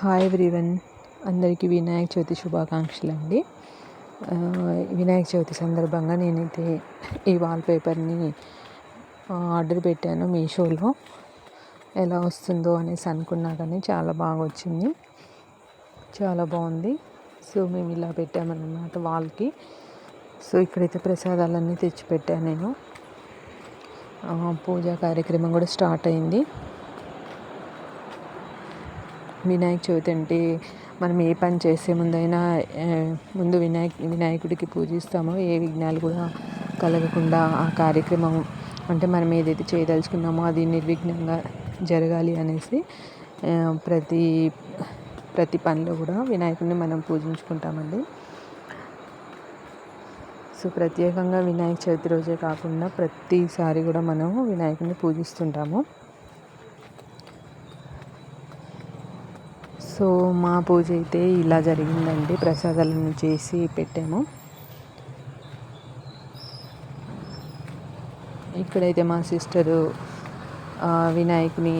Hi everyone అందరికీ వినాయక చవితి శుభాకాంక్షలు అండి. వినాయక చవితి సందర్భంగా నేనైతే ఈ వాల్పేపర్ని ఆర్డర్ పెట్టాను మీషోలో. ఎలా వస్తుందో అనేసి అనుకున్నా కానీ చాలా బాగా వచ్చింది. చాలా బాగుంది. సో మేము ఇలా పెట్టామన్నమాట వాల్కి సో ఇక్కడైతే ప్రసాదాలన్నీ తెచ్చిపెట్టాను నేను. పూజా కార్యక్రమం కూడా స్టార్ట్ అయింది. వినాయక చవితి అంటే మనం ఏ పని చేసే ముందైనా ముందు వినాయక వినాయకుడికి పూజిస్తామో ఏ విఘ్నాలు కూడా కలగకుండా ఆ కార్యక్రమం అంటే మనం ఏదైతే చేయదలుచుకున్నామో అది నిర్విఘ్నంగా జరగాలి అనేసి ప్రతి ప్రతి పనిలో కూడా వినాయకుడిని మనం పూజించుకుంటామండి. సో ప్రత్యేకంగా వినాయక చవితి రోజే కాకుండా ప్రతిసారి కూడా మనం వినాయకుడిని పూజిస్తుంటాము. సో మా పూజ అయితే ఇలా జరిగిందండి. ప్రసాదాలను చేసి పెట్టాము. ఇక్కడైతే మా సిస్టరు వినాయకుని